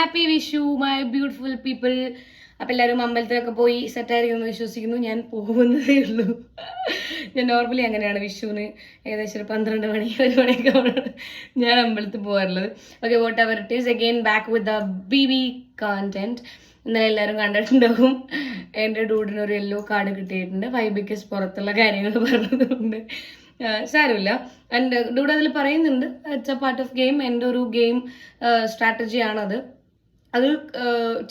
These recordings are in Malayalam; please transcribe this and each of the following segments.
Happy Vishu my beautiful people. അപ്പം എല്ലാവരും അമ്പലത്തിലൊക്കെ പോയി സെറ്റായിരിക്കുമെന്ന് വിശ്വസിക്കുന്നു. ഞാൻ പോകുന്നതേ ഉള്ളൂ. ഞാൻ നോർമലി അങ്ങനെയാണ് വിഷുവിന് ഏകദേശം ഒരു പന്ത്രണ്ട് മണി ഒരു മണിയൊക്കെ ഞാൻ അമ്പലത്തിൽ പോകാറുള്ളത്. Okay whatever it is again back with the B B content ഇന്നലെ എല്ലാവരും കണ്ടിട്ടുണ്ടാവും. എന്റെ ഡൂഡിന് ഒരു യെല്ലോ കാർഡ് കിട്ടിയിട്ടുണ്ട്. ഫൈവ് ബിക്കസ് പുറത്തുള്ള കാര്യങ്ങൾ പറഞ്ഞതുകൊണ്ട്. സാരമില്ല. ആൻഡ് ഡൂഡ് അതിൽ പറയുന്നുണ്ട് it's a part of game എന്റെ ഒരു ഗെയിം സ്ട്രാറ്റജിയാണത് അത്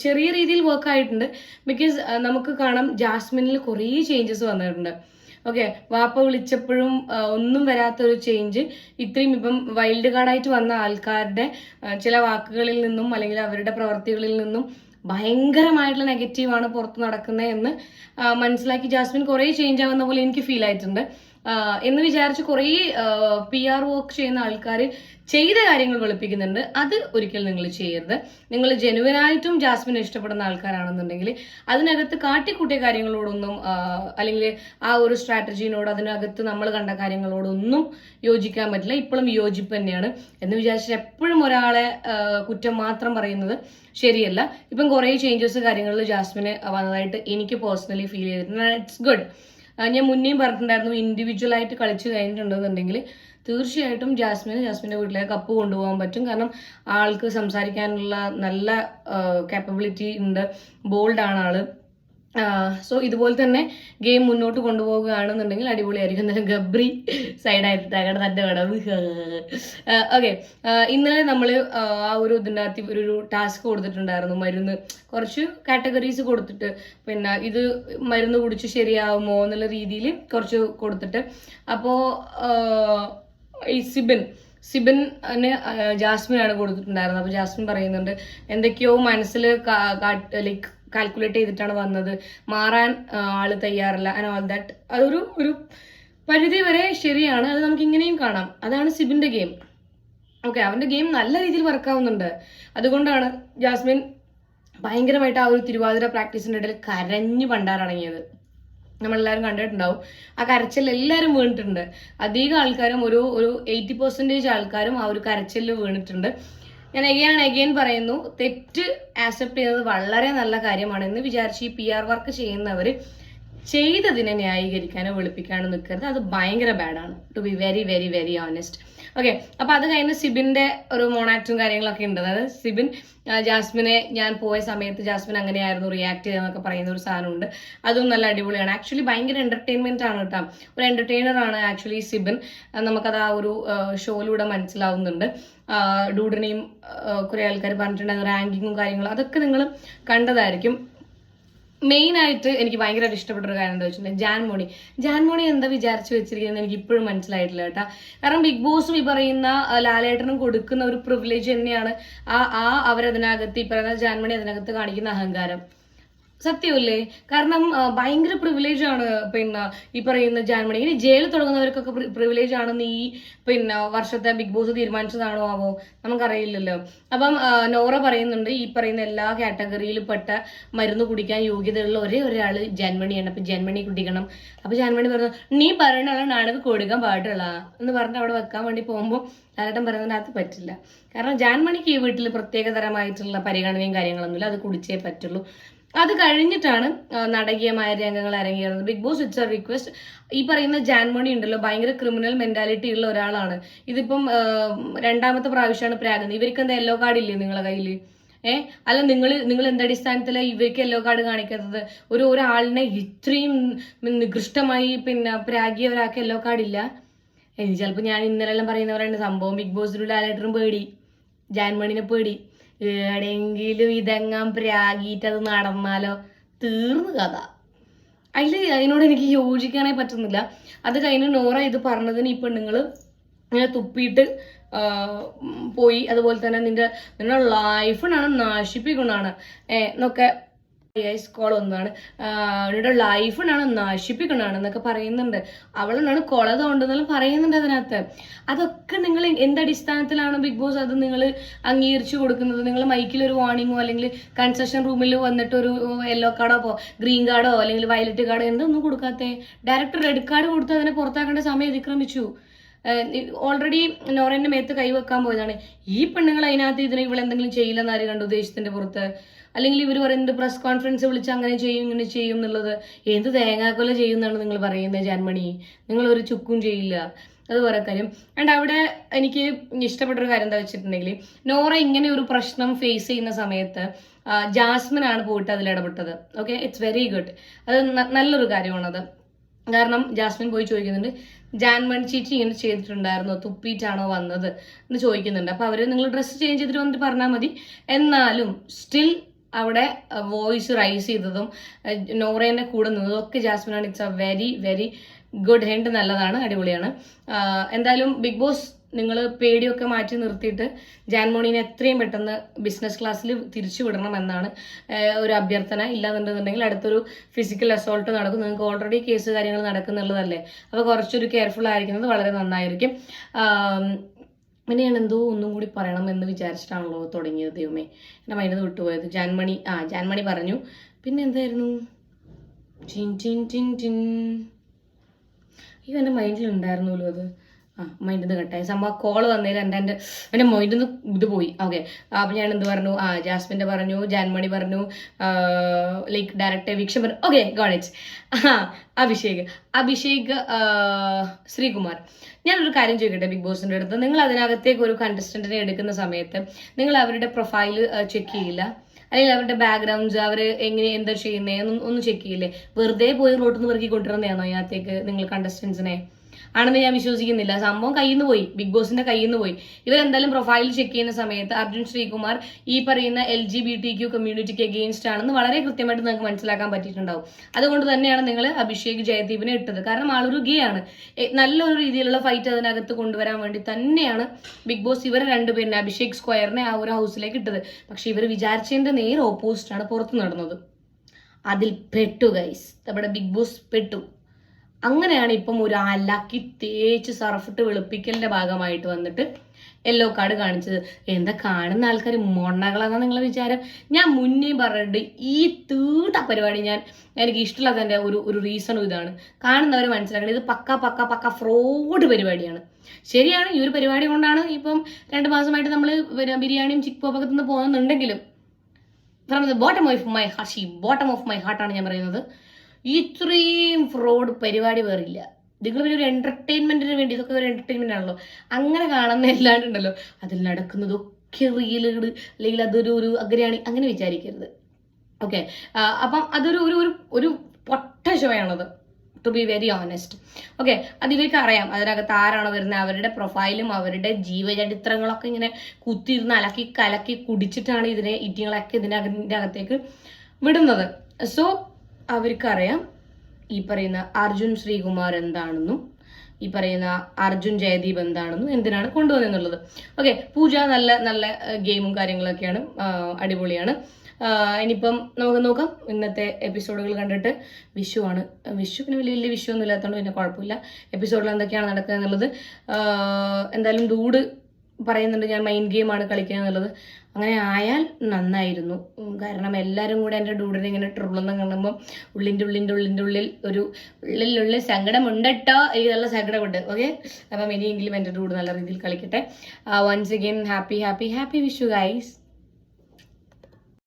ചെറിയ രീതിയിൽ വർക്ക് ആയിട്ടുണ്ട്. ബിക്കോസ് നമുക്ക് കാണാം ജാസ്മിനിൽ കുറേ ചേഞ്ചസ് വന്നിട്ടുണ്ട്. ഓക്കെ വാപ്പ വിളിച്ചപ്പോഴും ഒന്നും വരാത്തൊരു ചേഞ്ച് ഇത്രയും ഇപ്പം വൈൽഡ് കാർഡായിട്ട് വന്ന ആൾക്കാരുടെ ചില വാക്കുകളിൽ നിന്നും അല്ലെങ്കിൽ അവരുടെ പ്രവർത്തികളിൽ നിന്നും ഭയങ്കരമായിട്ടുള്ള നെഗറ്റീവാണ് പുറത്ത് നടക്കുന്നത് എന്ന് മനസ്സിലാക്കി ജാസ്മിൻ കുറേ ചേഞ്ച് ആവുന്ന പോലെ എനിക്ക് ഫീൽ ആയിട്ടുണ്ട്. എന്ന് വിചാരിച്ച് കുറേ പി ആർ വർക്ക് ചെയ്യുന്ന ആൾക്കാർ ചെയ്ത കാര്യങ്ങൾ വെളുപ്പിക്കുന്നുണ്ട്. അത് ഒരിക്കലും നിങ്ങൾ ചെയ്യരുത്. നിങ്ങൾ ജെനുവനായിട്ടും ജാസ്മിനെ ഇഷ്ടപ്പെടുന്ന ആൾക്കാരാണെന്നുണ്ടെങ്കിൽ അതിനകത്ത് കാട്ടിക്കൂട്ടിയ കാര്യങ്ങളോടൊന്നും അല്ലെങ്കിൽ ആ ഒരു സ്ട്രാറ്റജിനോട് അതിനകത്ത് നമ്മൾ കണ്ട കാര്യങ്ങളോടൊന്നും യോജിക്കാൻ പറ്റില്ല. ഇപ്പോഴും യോജിപ്പ് തന്നെയാണ്. എന്ന് വിചാരിച്ചിട്ട് എപ്പോഴും ഒരാളെ കുറ്റം മാത്രം പറയുന്നത് ശരിയല്ല. ഇപ്പം കുറേ ചേഞ്ചസ് കാര്യങ്ങളിൽ ജാസ്മിന് വന്നതായിട്ട് എനിക്ക് പേഴ്സണലി ഫീൽ ചെയ്തിട്ടുണ്ട്. ഇറ്റ്സ് ഗുഡ് ഞാൻ മുന്നേയും പറഞ്ഞിട്ടുണ്ടായിരുന്നു ഇൻഡിവിജ്വൽ ആയിട്ട് കളിച്ച് കഴിഞ്ഞിട്ടുണ്ടെന്നുണ്ടെങ്കിൽ തീർച്ചയായിട്ടും ജാസ്മിന് ജാസ്മിന്റെ വീട്ടിലേക്ക് കപ്പ് കൊണ്ടുപോകാൻ പറ്റും. കാരണം ആൾക്ക് സംസാരിക്കാനുള്ള നല്ല കാപ്പബിലിറ്റി ഉണ്ട്. ബോൾഡാണ് ആൾ. സോ ഇതുപോലെ തന്നെ ഗെയിം മുന്നോട്ട് കൊണ്ടുപോകുകയാണെന്നുണ്ടെങ്കിൽ അടിപൊളിയായിരിക്കും. എന്നാലും ഗബ്രി സൈഡായിട്ട് തകട തന്റെ കടവ്. ഓക്കെ ഇന്നലെ നമ്മൾ ആ ഒരു ഇതിന്റെ അകത്ത് ഒരു ഒരു ടാസ്ക് കൊടുത്തിട്ടുണ്ടായിരുന്നു. മരുന്ന് കുറച്ച് കാറ്റഗറീസ് കൊടുത്തിട്ട് പിന്നെ ഇത് മരുന്ന് കുടിച്ച് ശരിയാവുമോ എന്നുള്ള രീതിയിൽ കുറച്ച് കൊടുത്തിട്ട്. അപ്പോൾ ഈ സിബിൻ സിബിന് ജാസ്മിനാണ് കൊടുത്തിട്ടുണ്ടായിരുന്നത്. അപ്പോൾ ജാസ്മിൻ പറയുന്നുണ്ട് എന്തൊക്കെയോ മനസ്സിൽ ലൈക്ക് കാൽക്കുലേറ്റ് ചെയ്തിട്ടാണ് വന്നത്. മാറാൻ ആൾ തയ്യാറല്ല. ആൻഡ് ഓൾ ദാറ്റ് അതൊരു ഒരു പരിധി വരെ ശരിയാണ്. അത് നമുക്ക് ഇങ്ങനെയും കാണാം. അതാണ് സിബിന്റെ ഗെയിം ഓക്കെ അവന്റെ ഗെയിം നല്ല രീതിയിൽ വർക്കാവുന്നുണ്ട് അതുകൊണ്ടാണ് ജാസ്മിൻ ഭയങ്കരമായിട്ട് ആ ഒരു തിരുവാതിര പ്രാക്ടീസിന്റെ ഇടയിൽ കരഞ്ഞു പണ്ടാറടങ്ങിയത് നമ്മളെല്ലാവരും കണ്ടിട്ടുണ്ടാവും. ആ കരച്ചിൽ എല്ലാവരും വീണിട്ടുണ്ട്. അധികം ആൾക്കാരും ഒരു ഒരു എയ്റ്റി പെർസെന്റേജ് ആൾക്കാരും ആ ഒരു കരച്ചിൽ വീണിട്ടുണ്ട്. ഞാൻ എഗെയിൻ എഗെയിൻ പറയുന്നു തെറ്റ് ആക്സെപ്റ്റ് ചെയ്യുന്നത് വളരെ നല്ല കാര്യമാണ് എന്ന് വിചാരിച്ച് ഈ പി ആർ വർക്ക് ചെയ്യുന്നവർ ചെയ്തതിനെ ന്യായീകരിക്കാനോ വെളുപ്പിക്കാനോ നിൽക്കരുത് അത് ഭയങ്കര ബാഡാണ് to be very very very honest okay അപ്പൊ അത് കഴിഞ്ഞ് സിബിന്റെ ഒരു മോണാക്റ്റും കാര്യങ്ങളൊക്കെ ഉണ്ട്. അതായത് സിബിൻ ജാസ്മിനെ ഞാൻ പോയ സമയത്ത് ജാസ്മിൻ അങ്ങനെയായിരുന്നു റിയാക്ട് ചെയ്തെന്നൊക്കെ പറയുന്ന ഒരു സാധനമുണ്ട് അതും നല്ല അടിപൊളിയാണ്. ആക്ച്വലി ഭയങ്കര എന്റർടൈൻമെന്റ് ആണ് കേട്ടോ ഒരു എന്റർടൈനർ ആണ് ആക്ച്വലി സിബിൻ. നമുക്കത് ആ ഒരു ഷോയിലൂടെ മനസ്സിലാവുന്നുണ്ട്. ഡൂഡിനെയും കുറെ ആൾക്കാർ പറഞ്ഞിട്ടുണ്ടായിരുന്നു റാങ്കിങ്ങും കാര്യങ്ങളും. അതൊക്കെ നിങ്ങൾ കണ്ടതായിരിക്കും. മെയിനായിട്ട് എനിക്ക് ഭയങ്കരമായിട്ട് ഇഷ്ടപ്പെട്ട ഒരു കാര്യം എന്താ വെച്ചിട്ടുണ്ടെങ്കിൽ ജാൻമോണി ജാൻമോണി എന്താ വിചാരിച്ചു വെച്ചിരിക്കുന്നത് എനിക്ക് ഇപ്പോഴും മനസ്സിലായിട്ടില്ല കേട്ടാ. കാരണം ബിഗ് ബോസും ഈ പറയുന്ന ലാലേട്ടനും കൊടുക്കുന്ന ഒരു പ്രിവിലേജ് തന്നെയാണ് ആ ആ അവരതിനകത്ത് ഈ പറയുന്ന ജാൻമണി അതിനകത്ത് കാണിക്കുന്ന അഹങ്കാരം. സത്യമല്ലേ? കാരണം ഭയങ്കര പ്രിവിലേജ് ആണ് പിന്നെ ഈ പറയുന്ന ജാൻമണി. ഇനി ജയിൽ തുടങ്ങുന്നവർക്കൊക്കെ പ്രിവിലേജ് ആണെന്ന് ഈ പിന്നെ വർഷത്തെ ബിഗ് ബോസ് തീരുമാനിച്ചതാണോ ആവോ? നമുക്കറിയില്ലല്ലോ. അപ്പം നോറ പറയുന്നുണ്ട് ഈ പറയുന്ന എല്ലാ കാറ്റഗറിയിൽ പെട്ട മരുന്ന് കുടിക്കാൻ യോഗ്യതയുള്ള ഒരേ ഒരാൾ ജന്മണിയാണ് അപ്പൊ ജന്മണി കുടിക്കണം അപ്പൊ ജന്മണി പറഞ്ഞു നീ പറയണ നാണക്ക് കൊടുക്കാൻ പാടുള്ള എന്ന് പറഞ്ഞിട്ട് അവിടെ വെക്കാൻ വേണ്ടി പോകുമ്പോൾ ലാലേട്ടൻ പറയുന്നതിനകത്ത് പറ്റില്ല. കാരണം ജാൻമണിക്ക് ഈ വീട്ടിൽ പ്രത്യേകതരമായിട്ടുള്ള പരിഗണനയും കാര്യങ്ങളൊന്നുമില്ല. അത് കുടിച്ചേ പറ്റുള്ളൂ. അത് കഴിഞ്ഞിട്ടാണ് നാടകീയമായ രംഗങ്ങൾ അരങ്ങേറുന്നത്. Big boss it's a request ഈ പറയുന്ന ജാൻമണി ഉണ്ടല്ലോ ഭയങ്കര ക്രിമിനൽ മെന്റാലിറ്റി ഉള്ള ഒരാളാണ്. ഇതിപ്പം രണ്ടാമത്തെ പ്രാവശ്യമാണ് പ്രാഗുന്നത്. ഇവർക്ക് എന്താ യെല്ലോ കാർഡ് ഇല്ലേ നിങ്ങളുടെ കയ്യിൽ ഏ? അല്ല നിങ്ങൾ നിങ്ങൾ എന്ത് അടിസ്ഥാനത്തിലാണ് ഇവർക്ക് യെല്ലോ കാർഡ് കാണിക്കാത്തത്? ഒരു ഒരാളിനെ ഇത്രയും നികൃഷ്ടമായി പിന്നെ പ്രാഗിയ ഒരാൾക്ക് യെല്ലോ കാർഡ് ഇല്ല. ചിലപ്പോൾ ഞാൻ ഇന്നലെല്ലാം പറയുന്നവരാണ് സംഭവം ബിഗ് ബോസിലുള്ള ആലേറ്ററും പേടി. ജാൻമണിനെ പേടി. എവിടെയെങ്കിലും ഇതെങ്ങാൻ പ്രാഗിയിട്ട് അത് നടന്നാലോ? തീർന്നു കഥ. അതിൽ അതിനോട് എനിക്ക് യോജിക്കാനേ പറ്റുന്നില്ല. അത് കഴിഞ്ഞ് നോറ ഇത് പറഞ്ഞതിന് ഈ പെണ്ണുങ്ങൾ ഇങ്ങനെ തുപ്പിയിട്ട് പോയി. അതുപോലെ തന്നെ നിന്റെ നിന്റെ ലൈഫിനാണ് നശിപ്പിക്കുന്നതാണ്. ഏ എന്നൊക്കെ കോൾ ഒന്നാണ്. അവരുടെ ലൈഫിനാണ് നശിപ്പിക്കുന്നതാണ് എന്നൊക്കെ പറയുന്നുണ്ട്. അവളാണ് കൊള തോണ്ടെന്നെല്ലാം പറയുന്നുണ്ട് അതിനകത്ത്. അതൊക്കെ നിങ്ങൾ എന്ത് അടിസ്ഥാനത്തിലാണ് ബിഗ് ബോസ് അത് നിങ്ങൾ അംഗീകരിച്ചു കൊടുക്കുന്നത്? നിങ്ങൾ മൈക്കിൽ ഒരു വാർണിംഗോ അല്ലെങ്കിൽ കൺസെഷൻ റൂമിൽ വന്നിട്ട് ഒരു യെല്ലോ കാർഡോ ഗ്രീൻ കാർഡോ അല്ലെങ്കിൽ വയലറ്റ് കാർഡോ എന്തൊന്നും കൊടുക്കാത്തെ? ഡയറക്ടർ റെഡ് കാർഡ് കൊടുത്ത് അതിനെ പുറത്താക്കേണ്ട സമയം അതിക്രമിച്ചു. ഓൾറെഡി നോറേന്റെ മേത്ത് കൈവെക്കാൻ പോയതാണ്. ഈ പെണ്ണുങ്ങൾ അതിനകത്ത് ഇതിനെ ഇവളെന്തെങ്കിലും ചെയ്യില്ലെന്നാരും കണ്ടു ദേശത്തിന്റെ പുറത്ത്? അല്ലെങ്കിൽ ഇവർ പറയുന്നത് പ്രസ് കോൺഫറൻസ് വിളിച്ച് അങ്ങനെ ചെയ്യും ഇങ്ങനെ ചെയ്യും എന്നുള്ളത്. എന്ത് തേങ്ങാക്കൊല ചെയ്യുന്നതാണ് നിങ്ങൾ പറയുന്നത് ജന്മണി? നിങ്ങൾ ഒരു ചുക്കും ചെയ്യില്ല. അത് വേറെ കാര്യം. ആൻഡ് അവിടെ എനിക്ക് ഇഷ്ടപ്പെട്ട ഒരു കാര്യം എന്താ വെച്ചിട്ടുണ്ടെങ്കിൽ നോറ ഇങ്ങനെ ഒരു പ്രശ്നം ഫേസ് ചെയ്യുന്ന സമയത്ത് ജാസ്മിൻ ആണ് പോയിട്ട് അതിൽ ഇടപെട്ടത്. ഓക്കെ ഇറ്റ്സ് വെരി ഗുഡ് അത് നല്ലൊരു കാര്യമാണത് കാരണം ജാസ്മിൻ പോയി ചോദിക്കുന്നുണ്ട് ജാൻമൺ ചേച്ചി ഇങ്ങനെ ചെയ്തിട്ടുണ്ടായിരുന്നോ? തുപ്പിയിട്ടാണോ വന്നത്? എന്ന് ചോദിക്കുന്നുണ്ട്. അപ്പോൾ അവർ നിങ്ങൾ ഡ്രസ്സ് ചേഞ്ച് ചെയ്തിട്ട് വന്നിട്ട് പറഞ്ഞാൽ മതി. എന്നാലും സ്റ്റിൽ അവിടെ വോയിസ് റൈസ് ചെയ്തതും നോറേനെ നിന്നതും ഒക്കെ ജാസ്മിനാണ്. It's a very very good hand നല്ലതാണ് അടിപൊളിയാണ്. എന്തായാലും ബിഗ് ബോസ് നിങ്ങൾ പേടിയൊക്കെ മാറ്റി നിർത്തിയിട്ട് ജാൻമോണിനെ എത്രയും പെട്ടെന്ന് ബിസിനസ് ക്ലാസ്സിൽ തിരിച്ചു വിടണം എന്നാണ് ഒരു അഭ്യർത്ഥന. ഇല്ലാന്നുണ്ടെന്നുണ്ടെങ്കിൽ അടുത്തൊരു ഫിസിക്കൽ അസോൾട്ട് നടക്കും. നിങ്ങൾക്ക് ഓൾറെഡി കേസ് കാര്യങ്ങൾ നടക്കുന്നുള്ളതല്ലേ? അപ്പോൾ കുറച്ചൊരു കെയർഫുൾ ആയിരിക്കുന്നത് വളരെ നന്നായിരിക്കും. ഞാൻ എന്തോ ഒന്നും കൂടി പറയണം എന്ന് വിചാരിച്ചിട്ടാണല്ലോ തുടങ്ങിയത് ദൈവമേ. എന്റെ മൈൻഡ് വിട്ടുപോയത്. ജാൻമണി ആ ജാൻമണി പറഞ്ഞു. പിന്നെ എന്തായിരുന്നു? ചിൻ ചിൻ ചിൻ ടിൻ. അയ്യോ എന്റെ മൈൻഡിൽ ഉണ്ടായിരുന്നല്ലോ അത്. ആ മൈൻഡിൽ നിന്ന് കട്ടായി സംഭവം കോൾ വന്നതിൽ എന്റെ എന്റെ എന്റെ മൈൻഡിൽ നിന്ന് ഇത് പോയി. ഓക്കെ അപ്പം ഞാൻ എന്ത് പറഞ്ഞു? ആ ജാസ്മിന്റെ പറഞ്ഞു ജാൻമണി പറഞ്ഞു ലൈക്ക് ഡയറക്റ്റ് വീക്ഷൻ പറഞ്ഞു. ഓക്കെ ഗോഡേജ് ആ അഭിഷേക്. അഭിഷേക് ശ്രീകുമാർ. ഞാനൊരു കാര്യം ചോദിക്കട്ടെ ബിഗ് ബോസിന്റെ അടുത്ത്? നിങ്ങൾ അതിനകത്തേക്ക് ഒരു കണ്ടസ്റ്റന്റിനെ എടുക്കുന്ന സമയത്ത് നിങ്ങൾ അവരുടെ പ്രൊഫൈൽ ചെക്ക് ചെയ്യില്ല? അല്ലെങ്കിൽ അവരുടെ ബാക്ക്ഗ്രൗണ്ട്സ് അവർ എങ്ങനെ എന്താ ചെയ്യുന്നത് ഒന്നും ഒന്നും ചെക്ക് ചെയ്യില്ലേ? വെറുതെ പോയി റോട്ടിൽ നിന്ന് ഇറക്കി കൊണ്ടുവരുന്നതാണോ അതിനകത്തേക്ക് നിങ്ങൾ കണ്ടസ്റ്റൻസിനെ ആണെന്ന് ഞാൻ വിശ്വസിക്കുന്നില്ല. സംഭവം കയ്യിൽ നിന്ന് പോയി. ബിഗ് ബോസിന്റെ കയ്യിൽ നിന്ന് പോയി. ഇവരെന്തായാലും പ്രൊഫൈൽ ചെക്ക് ചെയ്യുന്ന സമയത്ത് അർജുൻ ശ്രീകുമാർ ഈ പറയുന്ന L G B T Q കമ്മ്യൂണിറ്റിക്ക് against ആണെന്ന് വളരെ കൃത്യമായിട്ട് നിങ്ങൾക്ക് മനസ്സിലാക്കാൻ പറ്റിയിട്ടുണ്ടാവും. അതുകൊണ്ട് തന്നെയാണ് നിങ്ങൾ അഭിഷേക് ജയദീപിനെ ഇട്ടത്. കാരണം ആളൊരു ഗേ ആണ്. നല്ലൊരു രീതിയിലുള്ള ഫൈറ്റ് അതിനകത്ത് കൊണ്ടുവരാൻ വേണ്ടി തന്നെയാണ് ബിഗ് ബോസ് ഇവരെ രണ്ടുപേരിനെ അഭിഷേക് സ്ക്വയറിനെ ആ ഒരു ഹൗസിലേക്ക് ഇട്ടത്. പക്ഷെ ഇവർ വിചാരിച്ചതിന്റെ നേരെ ഓപ്പോസിറ്റ് ആണ് പുറത്ത് നടന്നത്. അതിൽ പെട്ടു ഗൈസ് നമ്മുടെ ബിഗ് ബോസ് പെട്ടു. അങ്ങനെയാണ് ഇപ്പം ഒരു അലക്കി തേച്ച് സർഫിട്ട് വെളുപ്പിക്കലിന്റെ ഭാഗമായിട്ട് വന്നിട്ട് യെല്ലോ കാർഡ് കാണിച്ചത്. എന്താ കാണുന്ന ആൾക്കാർ മൊണ്ണകളാണെന്നാ നിങ്ങളെ വിചാരം? ഞാൻ മുന്നേ പറഞ്ഞിട്ട് ഈ തീട്ട പരിപാടി ഞാൻ എനിക്ക് ഇഷ്ടമുള്ളതിന്റെ ഒരു ഒരു റീസണും ഇതാണ്. കാണുന്നവർ മനസ്സിലാക്കണം ഇത് പക്ക പക്ക പക്ക ഫ്രോഡ് പരിപാടിയാണ്. ശരിയാണ് ഈ ഒരു പരിപാടി കൊണ്ടാണ് ഇപ്പം രണ്ട് മാസമായിട്ട് നമ്മൾ ബിരിയാണിയും ചിക്ക് പോപ്പൊക്കെ തിന്ന് പോകുന്നുണ്ടെങ്കിലും from the bottom of my heart bottom of my ഹാർട്ടാണ് ഞാൻ പറയുന്നത്. ഇത്രയും ഫ്രോഡ് പരിപാടി വേറില്ല. നിങ്ങൾ ഒരു എന്റർടൈൻമെന്റിന് വേണ്ടി ഇതൊക്കെ ഒരു എന്റർടൈൻമെന്റ് ആണല്ലോ. അങ്ങനെ കാണുന്ന എല്ലാണ്ടുണ്ടല്ലോ അതിൽ നടക്കുന്നതൊക്കെ റിയലുകൾ അല്ലെങ്കിൽ അതൊരു ഒരു അഗ്രയാണി അങ്ങനെ വിചാരിക്കരുത്. ഓക്കെ അപ്പം അതൊരു ഒരു ഒരു ഒരു പൊട്ട ഷോയാണത് to be very honest okay അത് ഇവർക്ക് അറിയാം. അതിനകത്ത് ആരാണോ വരുന്നത്? അവരുടെ പ്രൊഫൈലും അവരുടെ ജീവചരിത്രങ്ങളൊക്കെ ഇങ്ങനെ കുത്തിയിരുന്ന് അലക്കി കലക്കി കുടിച്ചിട്ടാണ് ഇതിനെ ഇറ്റിങ്ങളൊക്കെ ഇതിനകത്തേക്ക് വിടുന്നത്. സോ അവർക്കറിയാം ഈ പറയുന്ന അർജുൻ ശ്രീകുമാർ എന്താണെന്നും ഈ പറയുന്ന അർജുൻ ജയദീപ് എന്താണെന്നും എന്തിനാണ് കൊണ്ടുവന്നെന്നുള്ളത്. ഓക്കെ പൂജ നല്ല നല്ല ഗെയിമും കാര്യങ്ങളൊക്കെയാണ് അടിപൊളിയാണ്. ഇനിയിപ്പം നമുക്ക് നോക്കാം. ഇന്നത്തെ എപ്പിസോഡുകൾ കണ്ടിട്ട് വിഷു ആണ്. വിഷു പിന്നെ വലിയ വലിയ വിഷു ഒന്നും ഇല്ലാത്തതുകൊണ്ട് പിന്നെ കുഴപ്പമില്ല. എപ്പിസോഡിൽ എന്തൊക്കെയാണ് നടക്കുക എന്നുള്ളത് എന്തായാലും ഡൂഡ് പറയുന്നുണ്ട് ഞാൻ മൈൻഡ് ഗെയിമാണ് കളിക്കുക എന്നുള്ളത്. അങ്ങനെ ആയാൽ നന്നായിരുന്നു. കാരണം എല്ലാവരും കൂടെ എന്റെ ഡൂഡിനെ ഇങ്ങനെ ട്രിബിളെന്ന് കാണുമ്പോൾ ഉള്ളിന്റെ ഉള്ളിന്റെ ഉള്ളിന്റെ ഉള്ളിൽ ഒരു ഉള്ളിലുള്ളിൽ സങ്കടമുണ്ട് കേട്ടോ എനിക്ക് നല്ല സങ്കടമുണ്ട്. ഓക്കെ അപ്പം ഇനിയെങ്കിലും എന്റെ ഡൂഡ് നല്ല രീതിയിൽ കളിക്കട്ടെ. Once again happy happy happy Vishu guys